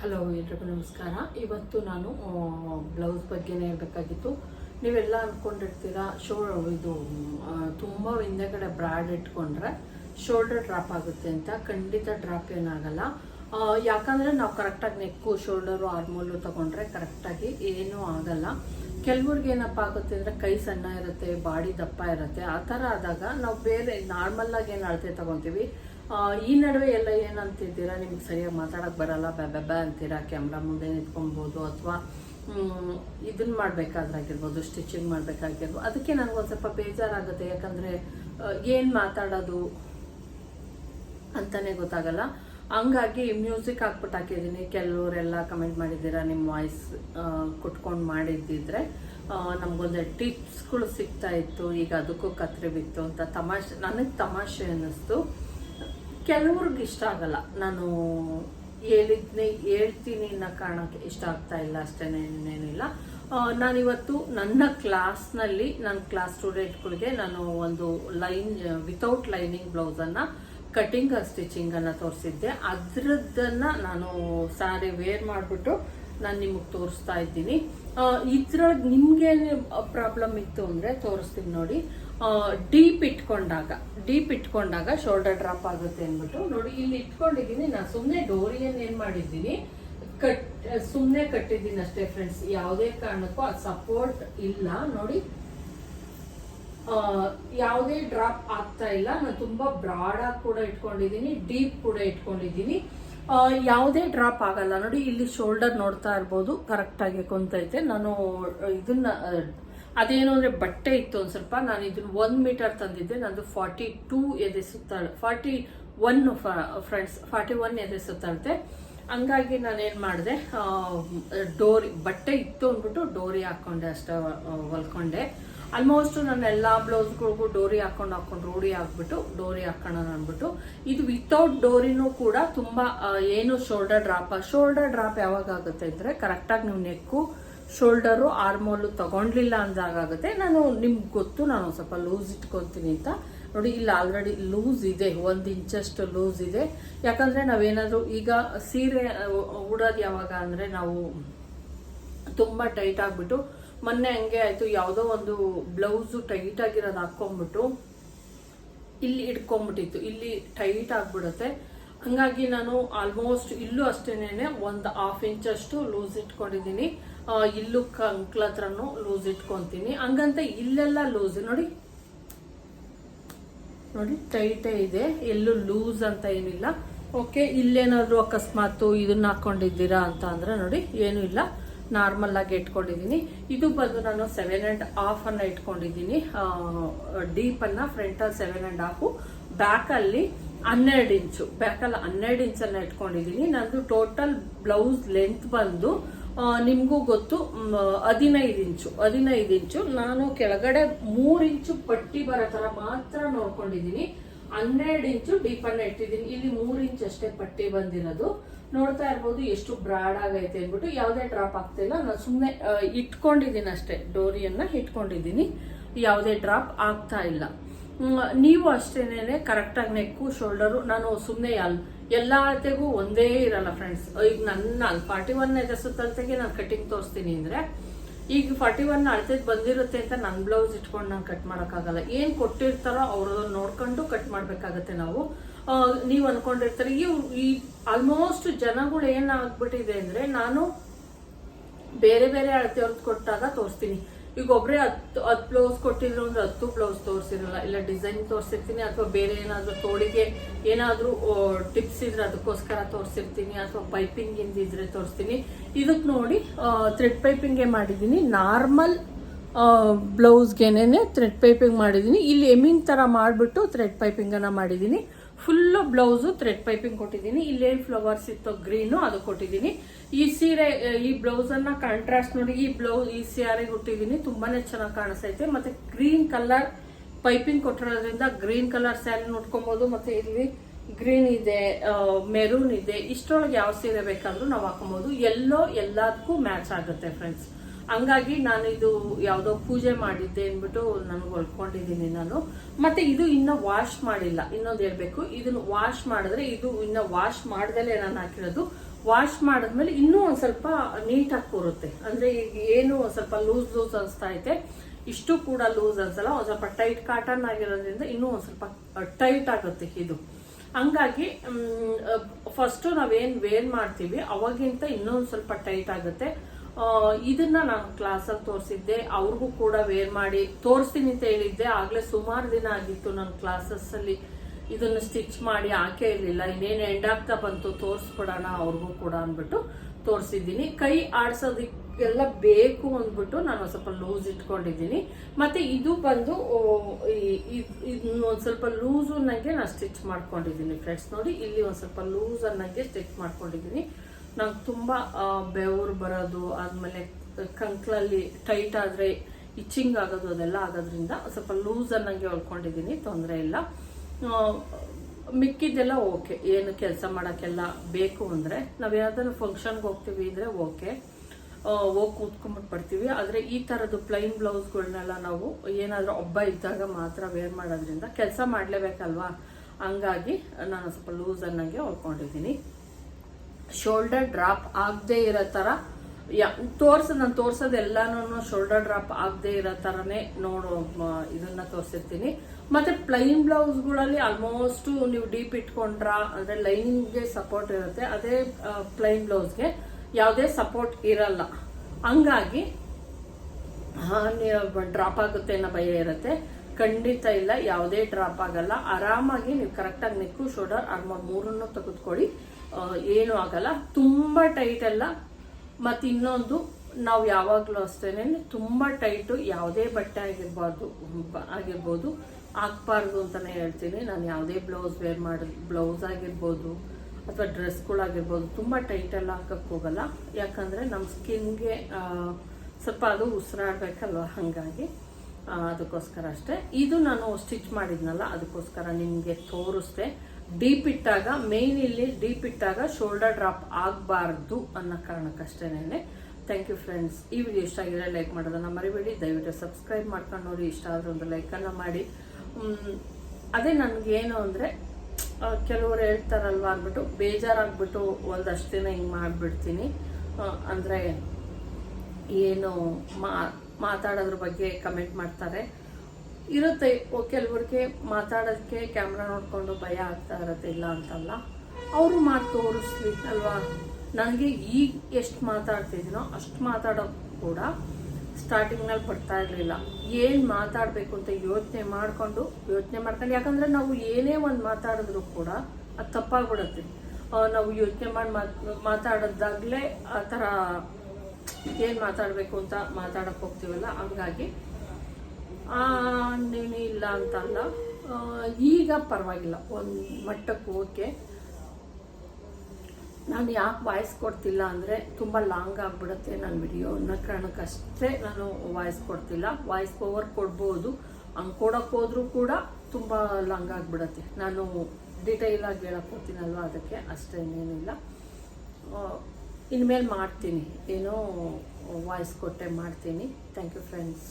Hello ಎಲ್ರಿಗೂ ನಮಸ್ಕಾರ. ಇವತ್ತು ನಾನು ಬ್ಲೌಸ್ ಬಗ್ಗೆನೇ ಹೇಳಬೇಕಾಗಿತ್ತು. ನೀವೆಲ್ಲ ಅಂದ್ಕೊಂಡಿರ್ತೀರ ಶೋ ಇದು ತುಂಬ ಹಿಂದೆಗಡೆ ಬ್ರಾಡ್ ಇಟ್ಕೊಂಡ್ರೆ ಶೋಲ್ಡರ್ ಡ್ರಾಪ್ ಆಗುತ್ತೆ ಅಂತ. ಖಂಡಿತ ಡ್ರಾಪ್ ಏನಾಗಲ್ಲ. ಯಾಕಂದರೆ ನಾವು ಕರೆಕ್ಟಾಗಿ ನೆಕ್ಕು ಶೋಲ್ಡರು ಆರ್ಮೋಲು ತಗೊಂಡ್ರೆ ಕರೆಕ್ಟಾಗಿ ಏನೂ ಆಗಲ್ಲ. ಕೆಲವ್ರಿಗೆ ಏನಪ್ಪ ಆಗುತ್ತೆ ಅಂದರೆ ಕೈ ಸಣ್ಣ ಇರುತ್ತೆ, ಬಾಡಿ ದಪ್ಪ ಇರುತ್ತೆ. ಆ ಥರ ಆದಾಗ ನಾವು ಬೇರೆ ನಾರ್ಮಲ್ಲಾಗಿ ಏನು ಅಳತೆ ತಗೊತೀವಿ? ಈ ನಡುವೆ ಎಲ್ಲ ಏನಂತಿದ್ದೀರಾ? ನಿಮ್ಗೆ ಸರಿಯಾಗಿ ಮಾತಾಡೋಕೆ ಬರಲ್ಲ ಬ್ಯಾ ಅಂತೀರಾ? ಕ್ಯಾಮ್ರಾ ಮುಂದೆ ನಿಂತ್ಕೊಬೋದು ಅಥವಾ ಇದನ್ನ ಮಾಡಬೇಕಾದ್ರಾಗಿರ್ಬೋದು ಸ್ಟಿಚಿಂಗ್ ಮಾಡಬೇಕಾಗಿರ್ಬೋದು. ಅದಕ್ಕೆ ನನಗೆ ಒಂದು ಸ್ವಲ್ಪ ಬೇಜಾರಾಗುತ್ತೆ. ಯಾಕಂದರೆ ಏನು ಮಾತಾಡೋದು ಅಂತಾನೆ ಗೊತ್ತಾಗಲ್ಲ. ಹಂಗಾಗಿ ಮ್ಯೂಸಿಕ್ ಹಾಕ್ಬಿಟ್ಟು ಹಾಕಿದ್ದೀನಿ. ಕೆಲವರೆಲ್ಲ ಕಮೆಂಟ್ ಮಾಡಿದ್ದೀರಾ ನಿಮ್ಮ ವಾಯ್ಸ್ ಕುಟ್ಕೊಂಡು ಮಾಡಿದ್ದಿದ್ರೆ ನಮಗೊಂದು ಟಿಪ್ಸ್ಗಳು ಸಿಗ್ತಾ ಇತ್ತು. ಈಗ ಅದಕ್ಕೂ ಕತ್ರಿ ಬಿತ್ತು ಅಂತ ತಮಾಷೆ, ನನಗೆ ತಮಾಷೆ ಅನ್ನಿಸ್ತು. ಕೆಲವ್ರಿಗೆ ಇಷ್ಟ ಆಗಲ್ಲ. ನಾನು ಹೇಳಿದ್ನೇ, ಹೇಳ್ತೀನಿ ಅನ್ನೋ ಕಾರಣಕ್ಕೆ ಇಷ್ಟ ಆಗ್ತಾ ಇಲ್ಲ ಅಷ್ಟೇ ಏನಿಲ್ಲ ನಾನಿವತ್ತು ನನ್ನ ಕ್ಲಾಸ್ನಲ್ಲಿ, ನನ್ನ ಕ್ಲಾಸ್ ಸ್ಟೂಡೆಂಟ್ಗಳಿಗೆ ನಾನು ಒಂದು ಲೈನ್ ವಿತೌಟ್ ಲೈನಿಂಗ್ ಬ್ಲೌಸನ್ನು ಕಟಿಂಗ್ ಸ್ಟಿಚಿಂಗ್ ಅನ್ನ ತೋರಿಸಿದ್ದೆ. ಅದರದ್ದನ್ನು ನಾನು ಸಾರಿ ವೇರ್ ಮಾಡಿಬಿಟ್ಟು ನಾನು ನಿಮಗೆ ತೋರಿಸ್ತಾ ಇದ್ದೀನಿ. ಇದ್ರೊಳಗೆ ನಿಮ್ಗೆ ಪ್ರಾಬ್ಲಮ್ ಇತ್ತು ಅಂದ್ರೆ ತೋರಿಸ್ತೀನಿ ನೋಡಿ. ಡೀಪ್ ಇಟ್ಕೊಂಡಾಗ ಡೀಪ್ ಇಟ್ಕೊಂಡಾಗ ಶೋಲ್ಡರ್ ಡ್ರಾಪ್ ಆಗುತ್ತೆ ಅಂದ್ಬಿಟ್ಟು ನೋಡಿ ಇಲ್ಲಿ ಇಟ್ಕೊಂಡಿದ್ದೀನಿ. ನಾನು ಸುಮ್ಮನೆ ಡೋರಿಯನ್ ಏನು ಮಾಡಿದ್ದೀನಿ? ಕಟ್ ಸುಮ್ಮನೆ ಕಟ್ಟಿದ್ದೀನಿ ಅಷ್ಟೇ ಫ್ರೆಂಡ್ಸ್ ಯಾವುದೇ ಕಾರಣಕ್ಕೂ ಅದು ಸಪೋರ್ಟ್ ಇಲ್ಲ. ನೋಡಿ ಆ, ಯಾವುದೇ ಡ್ರಾಪ್ ಆಗ್ತಾ ಇಲ್ಲ. ನಾನು ತುಂಬಾ ಬ್ರಾಡ್ ಆಗಿ ಕೂಡ ಇಟ್ಕೊಂಡಿದ್ದೀನಿ ಡೀಪ್ ಕೂಡ ಇಟ್ಕೊಂಡಿದ್ದೀನಿ. ಆ, ಯಾವುದೇ ಡ್ರಾಪ್ ಆಗಲ್ಲ. ನೋಡಿ, ಇಲ್ಲಿ ಶೋಲ್ಡರ್ ನೋಡ್ತಾ ಇರ್ಬೋದು. ಕರೆಕ್ಟಾಗಿ ಕುಂತೈತೆ. ನಾನು ಇದನ್ನ ಅದೇನು ಅಂದ್ರೆ ಬಟ್ಟೆ ಇತ್ತು ಒಂದು ಸ್ವಲ್ಪ. ನಾನು ಇದನ್ನ ಒನ್ ಮೀಟರ್ ತಂದಿದ್ದೆ. ನಂದು ಫಾರ್ಟಿ ಟೂ ಎದೆ ಸುತ್ತ forty one friends forty one ಎದೆ ಹಂಗಾಗಿ ನಾನೇನು ಮಾಡಿದೆ ಡೋರಿ, ಬಟ್ಟೆ ಇತ್ತು ಅಂದ್ಬಿಟ್ಟು ಡೋರಿ ಹಾಕೊಂಡೆ ಅಷ್ಟೇ ಹೊಲ್ಕೊಂಡೆ. ಆಲ್ಮೋಸ್ಟ್ ನನ್ನ ಎಲ್ಲಾ ಬ್ಲೌಸ್ಗಳಿಗೂ ಡೋರಿ ಹಾಕೊಂಡು ಹಾಕೊಂಡು ರೂಢಿ ಹಾಕ್ಬಿಟ್ಟು ಡೋರಿ ಹಾಕೋಣ ಅಂದ್ಬಿಟ್ಟು, ಇದು ವಿತೌಟ್ ಡೋರಿನೂ ಕೂಡ ತುಂಬಾ ಏನು ಶೋಲ್ಡರ್ ಡ್ರಾಪ್ ಶೋಲ್ಡರ್ ಡ್ರಾಪ್ ಯಾವಾಗ ಆಗುತ್ತೆ ಅಂದ್ರೆ ಕರೆಕ್ಟಾಗಿ ನೀವು ನೆಕ್ಕು ಶೋಲ್ಡರು ಆರ್ಮೋಲು ತಗೊಂಡ್ಲಿಲ್ಲ ಅಂದಾಗುತ್ತೆ ನಾನು ನಿಮ್ಗೆ ಗೊತ್ತು, ನಾನು ಸ್ವಲ್ಪ ಲೂಸ್ ಇಟ್ಕೊತೀನಿ ಅಂತ. ನೋಡಿ, ಇಲ್ಲಿ ಆಲ್ರೆಡಿ ಲೂಸ್ ಇದೆ, ಒಂದು ಇಂಚಷ್ಟು ಲೂಸ್ ಇದೆ. ಯಾಕಂದ್ರೆ ನಾವೇನಾದರೂ ಈಗ ಸೀರೆ ಉಡೋದು ಯಾವಾಗ ಅಂದ್ರೆ ನಾವು ತುಂಬಾ ಟೈಟ್ ಆಗ್ಬಿಟ್ಟು ಮೊನ್ನೆ ಹಂಗೆ ಆಯ್ತು, ಯಾವುದೋ ಒಂದು ಬ್ಲೌಸ್ ಟೈಟ್ ಆಗಿರೋದು ಹಾಕೊಂಡ್ಬಿಟ್ಟು ಇಲ್ಲಿ ಇಟ್ಕೊಂಡ್ಬಿಟ್ಟಿತ್ತು. ಇಲ್ಲಿ ಟೈಟ್ ಆಗ್ಬಿಡುತ್ತೆ. ಹಂಗಾಗಿ ನಾನು ಆಲ್ಮೋಸ್ಟ್ ಇಲ್ಲೂ ಅಷ್ಟೇನೆ ಒಂದು ಹಾಫ್ ಇಂಚ್ ಅಷ್ಟು ಲೂಸ್ ಇಟ್ಕೊಂಡಿದ್ದೀನಿ. ಇಲ್ಲೂ ಕಂಕ್ಲ ಹತ್ರನೂ ಲೂಸ್ ಇಟ್ಕೊಂತೀನಿ. ಹಂಗಂತ ಇಲ್ಲೆಲ್ಲ ಲೂಸ್ ನೋಡಿ. ನೋಡಿ ಟೈಟೇ ಇದೆ. ಎಲ್ಲೂ ಲೂಸ್ ಅಂತ ಏನಿಲ್ಲ. ಓಕೆ ಇಲ್ಲೇನಾದರೂ ಅಕಸ್ಮಾತ್ ಇದನ್ನ ಹಾಕೊಂಡಿದ್ದೀರಾ ಅಂತ ಅಂದ್ರೆ ನೋಡಿ, ಏನು ಇಲ್ಲ. ನಾರ್ಮಲ್ ಆಗಿ ಇಟ್ಕೊಂಡಿದ್ದೀನಿ. ಇದು ಬಂದು ನಾನು ಸೆವೆನ್ ಆ್ಯಂಡ್ ಹಾಫ್ ಅನ್ನ ಇಟ್ಕೊಂಡಿದ್ದೀನಿ. ಡೀಪ್ ಅನ್ನ ಫ್ರಂಟ್ ಅಲ್ಲಿ ಸೆವೆನ್ ಆ್ಯಂಡ್ ಹಾಫ್ ಬ್ಯಾಕಲ್ಲಿ ಹನ್ನೆರಡು ಇಂಚು ಬ್ಯಾಕಲ್ಲಿ ಹನ್ನೆರಡು ಇಂಚನ್ನ ಇಟ್ಕೊಂಡಿದ್ದೀನಿ. ನಂದು ಟೋಟಲ್ ಬ್ಲೌಸ್ ಲೆಂತ್ ಬಂದು ನಿಮಗೂ ಗೊತ್ತು ಹದಿನೈದು ಇಂಚು ಹದಿನೈದು ಇಂಚು. ನಾನು ಕೆಳಗಡೆ ಮೂರು ಇಂಚು ಪಟ್ಟಿ ಬರೋ ಥರ ಮಾತ್ರ ನೋಡ್ಕೊಂಡಿದ್ದೀನಿ. ಹನ್ನೆರಡು ಇಂಚು ಡೀಪ್ ಅನ್ನ ಇಟ್ಟಿದ್ದೀನಿ. ಇಲ್ಲಿ ಮೂರು ಇಂಚ್ ಅಷ್ಟೇ ಪಟ್ಟಿ ಬಂದಿರೋದು. ನೋಡ್ತಾ ಇರ್ಬೋದು ಎಷ್ಟು ಬ್ರಾಡ್ ಆಗೈತೆ ಅಂದ್ಬಿಟ್ಟು ಯಾವುದೇ ಡ್ರಾಪ್ ಆಗ್ತಿಲ್ಲ ನಾನು ಸುಮ್ಮನೆ ಇಟ್ಕೊಂಡಿದ್ದೀನಿ ಅಷ್ಟೇ. ಡೋರಿಯನ್ನ ಇಟ್ಕೊಂಡಿದ್ದೀನಿ. ಯಾವುದೇ ಡ್ರಾಪ್ ಆಗ್ತಾ ಇಲ್ಲ. ನೀವು ಅಷ್ಟೇನೆ ಕರೆಕ್ಟಾಗಿ ನೆಕ್ಕು ಶೋಲ್ಡರು. ನಾನು ಸುಮ್ಮನೆ ಅಲ್ ಎಲ್ಲ ಅಳತೆಗೂ ಒಂದೇ ಇರಲ್ಲ ಫ್ರೆಂಡ್ಸ್ ಈಗ ನನ್ನ ಫಾರ್ಟಿ ಒನ್ ಸುತ್ತಳತೆಗೆ, ನಾನು ಕಟಿಂಗ್ ತೋರಿಸ್ತೀನಿ ಅಂದ್ರೆ, ಈಗ ಫಾರ್ಟಿ ಒನ್ ಅಳತೆಗೆ ಬಂದಿರುತ್ತೆ ಅಂತ ನನ್ನ ಬ್ಲೌಸ್ ಇಟ್ಕೊಂಡು ನಾನು ಕಟ್ ಮಾಡೋಕ್ಕಾಗಲ್ಲ. ಏನು ಕೊಟ್ಟಿರ್ತಾರೋ ಅವ್ರದ್ದು ನೋಡ್ಕೊಂಡು ಕಟ್ ಮಾಡಬೇಕಾಗತ್ತೆ ನಾವು. ನೀವು ಅನ್ಕೊಂಡಿರ್ತಾರೆ. ಈ ಆಲ್ಮೋಸ್ಟ್ ಜನಗಳು ಏನಾಗ್ಬಿಟ್ಟಿದೆ ಅಂದ್ರೆ ನಾನು ಬೇರೆ ಬೇರೆ ಅಳತೆ ಅವ್ರದ್ದು ಕೊಟ್ಟಾಗ ತೋರಿಸ್ತೀನಿ. ಈಗ ಒಬ್ರೆ ಹತ್ತು ಹತ್ತು ಬ್ಲೌಸ್ ಕೊಟ್ಟಿದ್ರು ಅಂದ್ರೆ ಹತ್ತು ಬ್ಲೌಸ್ ತೋರಿಸಿರಲ್ಲ, ಇಲ್ಲ ಡಿಸೈನ್ ತೋರಿಸಿರ್ತೀನಿ, ಅಥವಾ ಬೇರೆ ಏನಾದರೂ ತೋಳಿಗೆ ಏನಾದರೂ ಟಿಪ್ಸ್ ಇದ್ರೆ ಅದಕ್ಕೋಸ್ಕರ ತೋರಿಸಿರ್ತೀನಿ, ಅಥವಾ ಪೈಪಿಂಗ್ ಇಂದಿದ್ರೆ ತೋರಿಸ್ತೀನಿ. ಇದಕ್ಕೆ ನೋಡಿ ಥ್ರೆಡ್ ಪೈಪಿಂಗೆ ಮಾಡಿದ್ದೀನಿ ನಾರ್ಮಲ್ ಬ್ಲೌಸ್ಗೆನೆ ಥ್ರೆಡ್ ಪೈಪಿಂಗ್ ಮಾಡಿದ್ದೀನಿ ಇಲ್ಲಿ ಎಮಿಂಗ್ ಥರ ಮಾಡಿಬಿಟ್ಟು ಥ್ರೆಡ್ ಪೈಪಿಂಗನ್ನು ಮಾಡಿದ್ದೀನಿ ಫುಲ್ಲು ಬ್ಲೌಸು ಥ್ರೆಡ್ ಪೈಪಿಂಗ್ ಕೊಟ್ಟಿದ್ದೀನಿ. ಇಲ್ಲೇನು ಫ್ಲವರ್ಸ್ ಇತ್ತು ಗ್ರೀನು ಅದು ಕೊಟ್ಟಿದ್ದೀನಿ. ಈ ಸೀರೆ ಈ ಬ್ಲೌಸನ್ನು ಕಾಂಟ್ರಾಸ್ಟ್ ನೋಡಿ, ಈ ಬ್ಲೌಸ್ ಈ ಸೀರೆಗೆ ಹುಟ್ಟಿದ್ದೀನಿ ತುಂಬಾನೇ ಚೆನ್ನಾಗಿ ಕಾಣಿಸ್ತೈತೆ. ಮತ್ತೆ ಗ್ರೀನ್ ಕಲರ್ ಪೈಪಿಂಗ್ ಕೊಟ್ಟಿರೋದ್ರಿಂದ ಗ್ರೀನ್ ಕಲರ್ ಸ್ಯಾರಿ ನೋಡ್ಕೊಬೋದು ಮತ್ತೆ ಇಲ್ಲಿ ಗ್ರೀನ್ ಇದೆ ಮೆರೂನ್ ಇದೆ. ಇಷ್ಟರೊಳಗೆ ಯಾವ ಸೀರೆ ಬೇಕಾದರೂ ನಾವು ಹಾಕೊಬಹುದು ಎಲ್ಲೋ ಎಲ್ಲದಕ್ಕೂ ಮ್ಯಾಚ್ ಆಗುತ್ತೆ ಫ್ರೆಂಡ್ಸ್ ಹಂಗಾಗಿ ನಾನು ಇದು ಯಾವುದೋ ಪೂಜೆ ಮಾಡಿದ್ದೆ ಅಂದ್ಬಿಟ್ಟು ನನಗೆ ಹೊಲ್ಕೊಂಡಿದ್ದೀನಿ ನಾನು. ಮತ್ತೆ ಇದು ಇನ್ನ ವಾಶ್ ಮಾಡಿಲ್ಲ. ಇನ್ನೊಂದು ಹೇಳ್ಬೇಕು. ಇದನ್ನ ವಾಶ್ ಮಾಡಿದ್ರೆ ಇದು ಇನ್ನ ವಾಶ್ ಮಾಡ್ದಲೇ ನಾನು ಹಾಕಿರೋದು. ವಾಶ್ ಮಾಡಿದ್ಮೇಲೆ ಇನ್ನೂ ಒಂದು ಸ್ವಲ್ಪ ನೀಟಾಗಿ ಕೂರುತ್ತೆ. ಅಂದರೆ ಈಗ ಏನು ಒಂದ್ ಸ್ವಲ್ಪ ಲೂಸ್ ಲೂಸ್ ಅನಿಸ್ತಾ ಐತೆ. ಇಷ್ಟು ಕೂಡ ಲೂಸ್ ಅನ್ಸಲ್ಲ. ಒಂದು ಸ್ವಲ್ಪ ಟೈಟ್ ಕಾಟನ್ ಆಗಿರೋದ್ರಿಂದ ಇನ್ನೂ ಒಂದು ಸ್ವಲ್ಪ ಟೈಟ್ ಆಗುತ್ತೆ ಇದು. ಹಂಗಾಗಿ ಫಸ್ಟು ನಾವೇನು ವೇರ್ ಮಾಡ್ತೀವಿ? ಅವಾಗಿಂತ ಇನ್ನೊಂದು ಸ್ವಲ್ಪ ಟೈಟ್ ಆಗುತ್ತೆ. ಇದನ್ನ ನಾನು ಕ್ಲಾಸಲ್ಲಿ ತೋರಿಸಿದ್ದೆ. ಅವ್ರಿಗೂ ಕೂಡ ವೇರ್ ಮಾಡಿ ತೋರಿಸ್ತೀನಿ ಅಂತ ಹೇಳಿದ್ದೆ. ಆಗಲೇ ಸುಮಾರು ದಿನ ಆಗಿತ್ತು ನನ್ನ ಕ್ಲಾಸಸ್ಸಲ್ಲಿ ಇದನ್ನು ಸ್ಟಿಚ್ ಮಾಡಿ ಹಾಕೇ ಇರಲಿಲ್ಲ. ಇನ್ನೇನು ಎಂಡ್ ಆಗ್ತಾ ಬಂತು ತೋರಿಸ್ಬಿಡೋಣ ಅವ್ರಿಗೂ ಕೂಡ ಅಂದ್ಬಿಟ್ಟು ತೋರಿಸಿದ್ದೀನಿ. ಕೈ ಆಡ್ಸೋದಕ್ಕೆಲ್ಲ ಬೇಕು ಅಂದ್ಬಿಟ್ಟು ನಾನು ಸ್ವಲ್ಪ ಲೂಸ್ ಇಟ್ಕೊಂಡಿದ್ದೀನಿ. ಮತ್ತೆ ಇದು ಬಂದು ಒಂದು ಸ್ವಲ್ಪ ಲೂಸು ಅನ್ನಂಗೆ ನಾನು ಸ್ಟಿಚ್ ಮಾಡ್ಕೊಂಡಿದ್ದೀನಿ ಫ್ರೆಂಡ್ಸ್ ನೋಡಿ. ಇಲ್ಲಿ ಒಂದು ಸ್ವಲ್ಪ ಲೂಸ್ ಅನ್ನಂಗೆ ಸ್ಟಿಚ್ ಮಾಡ್ಕೊಂಡಿದ್ದೀನಿ. ನಂಗೆ ತುಂಬ ಬೆವರು ಬರೋದು, ಆದಮೇಲೆ ಕಂಕ್ಳಲ್ಲಿ ಟೈಟ್ ಆದರೆ ಇಚ್ಚಿಂಗ್ ಆಗೋದು, ಅದೆಲ್ಲ ಆಗೋದ್ರಿಂದ ಸ್ವಲ್ಪ ಲೂಸ್ ಅನ್ನಂಗೆ ಹೊಲ್ಕೊಂಡಿದ್ದೀನಿ, ತೊಂದರೆ ಇಲ್ಲ. ಮಿಕ್ಕಿದ್ದೆಲ್ಲ ಓಕೆ. ಏನು ಕೆಲಸ ಮಾಡೋಕ್ಕೆಲ್ಲ ಬೇಕು ಅಂದರೆ, ನಾವು ಯಾವ್ದಾದ್ರು ಫಂಕ್ಷನ್ಗೆ ಹೋಗ್ತೀವಿ ಅಂದರೆ ಓಕೆ. ಹೋಗಿ ಕೂತ್ಕೊಂಡ್ಬಿಟ್ಟು ಬರ್ತೀವಿ. ಆದರೆ ಈ ಥರದ್ದು ಪ್ಲೈನ್ ಬ್ಲೌಸ್ಗಳನ್ನೆಲ್ಲ ನಾವು ಏನಾದರೂ ಹಬ್ಬ ಇದ್ದಾಗ ಮಾತ್ರ ವೇರ್ ಮಾಡೋದ್ರಿಂದ ಕೆಲಸ ಮಾಡಲೇಬೇಕಲ್ವಾ? ಹಂಗಾಗಿ ನಾನು ಸ್ವಲ್ಪ ಲೂಸ್ ಅನ್ನಂಗೆ ಹೊಲ್ಕೊಂಡಿದ್ದೀನಿ. ಶೋಲ್ಡರ್ ಡ್ರಾಪ್ ಆಗದೆ ಇರೋ ಥರ ಯಾ, ತೋರ್ಸ, ನಾನು ತೋರ್ಸೋದೆಲ್ಲಾನು ಶೋಲ್ಡರ್ ಡ್ರಾಪ್ ಆಗದೆ ಇರೋ ಥರನೇ ನೋಡೋ ಇದನ್ನ ತೋರಿಸಿರ್ತೀನಿ. ಮತ್ತೆ ಪ್ಲೈನ್ ಬ್ಲೌಸ್ಗಳಲ್ಲಿ ಆಲ್ಮೋಸ್ಟ್ ನೀವು ಡೀಪ್ ಇಟ್ಕೊಂಡ್ರ ಅಂದರೆ ಲೈನಿಂಗ್ಗೆ ಸಪೋರ್ಟ್ ಇರುತ್ತೆ. ಅದೇ ಪ್ಲೈನ್ ಬ್ಲೌಸ್ಗೆ ಯಾವುದೇ ಸಪೋರ್ಟ್ ಇರಲ್ಲ. ಹಂಗಾಗಿ ಡ್ರಾಪ್ ಆಗುತ್ತೆ ಅನ್ನೋ ಭಯ ಇರುತ್ತೆ. ಖಂಡಿತ ಇಲ್ಲ, ಯಾವುದೇ ಡ್ರಾಪ್ ಆಗಲ್ಲ. ಆರಾಮಾಗಿ ನೀವು ಕರೆಕ್ಟಾಗಿ ನೆಕ್ಕು ಶೋಲ್ಡರ್ ಆರ್ಮೋರ್ ಮೂರನ್ನು ತೆಗೆದುಕೊಳ್ಳಿ. ಏನು ಆಗಲ್ಲ. ತುಂಬ ಟೈಟ್ ಅಲ್ಲ ಮತ್ತು ಇನ್ನೊಂದು, ನಾವು ಯಾವಾಗಲೂ ಅಷ್ಟೇನೆ, ತುಂಬ ಟೈಟು ಯಾವುದೇ ಬಟ್ಟೆ ಆಗಿರ್ಬಾರ್ದು ಆಗಿರ್ಬೋದು. ಹಾಕ್ಬಾರ್ದು ಅಂತಲೇ ಹೇಳ್ತೀನಿ. ನಾನು ಯಾವುದೇ ಬ್ಲೌಸ್ ವೇರ್ ಮಾಡಿ ಬ್ಲೌಸ್ ಆಗಿರ್ಬೋದು ಅಥವಾ ಡ್ರೆಸ್ಗಳಾಗಿರ್ಬೋದು ತುಂಬ ಟೈಟ್ ಎಲ್ಲ ಹಾಕಕ್ಕೆ ಹೋಗಲ್ಲ. ಯಾಕಂದರೆ ನಮ್ಮ ಸ್ಕಿನ್ಗೆ ಸ್ವಲ್ಪ ಅದು ಉಸಿರಾಡ್ಬೇಕಲ್ವ ಹಾಗಾಗಿ. ಅದಕ್ಕೋಸ್ಕರ ಅಷ್ಟೇ. ಇದು ನಾನು ಸ್ಟಿಚ್ ಮಾಡಿದ್ನಲ್ಲ, ಅದಕ್ಕೋಸ್ಕರ ನಿಮಗೆ ತೋರಿಸ್ದೆ. ಡೀಪ್ ಇಟ್ಟಾಗ ಮೇನ್ ಇಲ್ಲಿ ಡೀಪ್ ಇಟ್ಟಾಗ ಶೋಲ್ಡರ್ ಡ್ರಾಪ್ ಆಗಬಾರ್ದು ಅನ್ನೋ ಕಾರಣಕ್ಕಷ್ಟೇನೆ. ಥ್ಯಾಂಕ್ ಯು ಫ್ರೆಂಡ್ಸ್ ಈ ವಿಡಿಯೋ ಇಷ್ಟ ಆಗಿದ್ರೆ ಲೈಕ್ ಮಾಡೋದನ್ನ ಮರಿಬೇಡಿ. ದಯವಿಟ್ಟು ಸಬ್ಸ್ಕ್ರೈಬ್ ಮಾಡ್ಕೊಂಡು ನೋಡಿ. ಇಷ್ಟ ಆದರೂ ಒಂದು ಲೈಕನ್ನು ಮಾಡಿ. ಅದೇ ನನಗೇನು ಅಂದರೆ ಕೆಲವರು ಹೇಳ್ತಾರಲ್ವ ಅಂದ್ಬಿಟ್ಟು, ಬೇಜಾರಾಗ್ಬಿಟ್ಟು ಒಂದಷ್ಟು ದಿನ ಹಿಂಗೆ ಮಾಡಿಬಿಡ್ತೀನಿ. ಅಂದರೆ ಏನು ಮಾ, ಮಾತಾಡೋದ್ರ ಬಗ್ಗೆ ಕಮೆಂಟ್ ಮಾಡ್ತಾರೆ. ಇರುತ್ತೆ. ಕೆಲವರಿಗೆ ಮಾತಾಡೋದಕ್ಕೆ ಕ್ಯಾಮ್ರಾ ನೋಡಿಕೊಂಡು ಭಯ ಆಗ್ತಾ ಇರುತ್ತೆ, ಇಲ್ಲ ಅಂತಲ್ಲ. ಅವರು ಮಾತು ತೋರಿಸ್ಲಿ ಅಲ್ವಾ ನನಗೆ ಈಗ ಎಷ್ಟು ಮಾತಾಡ್ತಿದ್ದೀನೋ ಅಷ್ಟು ಮಾತಾಡೋ ಕೂಡ ಸ್ಟಾರ್ಟಿಂಗ್ನಲ್ಲಿ ಬರ್ತಾ ಇರಲಿಲ್ಲ. ಏನು ಮಾತಾಡಬೇಕು ಅಂತ ಯೋಚನೆ ಮಾಡಿಕೊಂಡು ಯೋಚನೆ ಮಾಡ್ಕೊಂಡು, ಯಾಕಂದರೆ ನಾವು ಏನೇ ಒಂದು ಮಾತಾಡಿದ್ರು ಕೂಡ ಅದು ತಪ್ಪಾಗ್ಬಿಡುತ್ತೆ. ನಾವು ಯೋಚನೆ ಮಾಡಿ ಮಾತು ಮಾತಾಡೋದಾಗಲೇ ಆ ಥರ ಏನು ಮಾತಾಡಬೇಕು ಅಂತ ಮಾತಾಡಕ್ಕೆ ಹೋಗ್ತೀವಲ್ಲ, ಹಂಗಾಗಿ ನೀನು ಇಲ್ಲ ಅಂತಲ್ಲ ಈಗ ಪರವಾಗಿಲ್ಲ. ಒಂದು ಮಟ್ಟಕ್ಕೆ ಓಕೆ ನಾನು ಯಾಕೆ ವಾಯ್ಸ್ ಕೊಡ್ತಿಲ್ಲ ಅಂದರೆ ತುಂಬ ಲಾಂಗ್ ಆಗಿಬಿಡುತ್ತೆ ನನ್ನ ವಿಡಿಯೋ ಅನ್ನೋ ಕಾರಣಕ್ಕಷ್ಟೇ ನಾನು ವಾಯ್ಸ್ ಕೊಡ್ತಿಲ್ಲ. ವಾಯ್ಸ್ ಓವರ್ ಕೊಡ್ಬೋದು. ಹಂಗೆ ಕೊಡೋಕ್ಕೆ ಹೋದ್ರೂ ಕೂಡ ತುಂಬ ಲಾಂಗ್ ಆಗಿಬಿಡುತ್ತೆ. ನಾನು ಡಿಟೈಲಾಗಿ ಹೇಳಕ್ಕೆ ಹೋಗ್ತೀನಲ್ವ ಅದಕ್ಕೆ? ಅಷ್ಟೇನೇನಿಲ್ಲ ಇನ್ಮೇಲೆ ಮಾಡ್ತೀನಿ. ಏನೋ ವಾಯ್ಸ್ ಕೊಟ್ಟೆ ಮಾಡ್ತೀನಿ. Thank you friends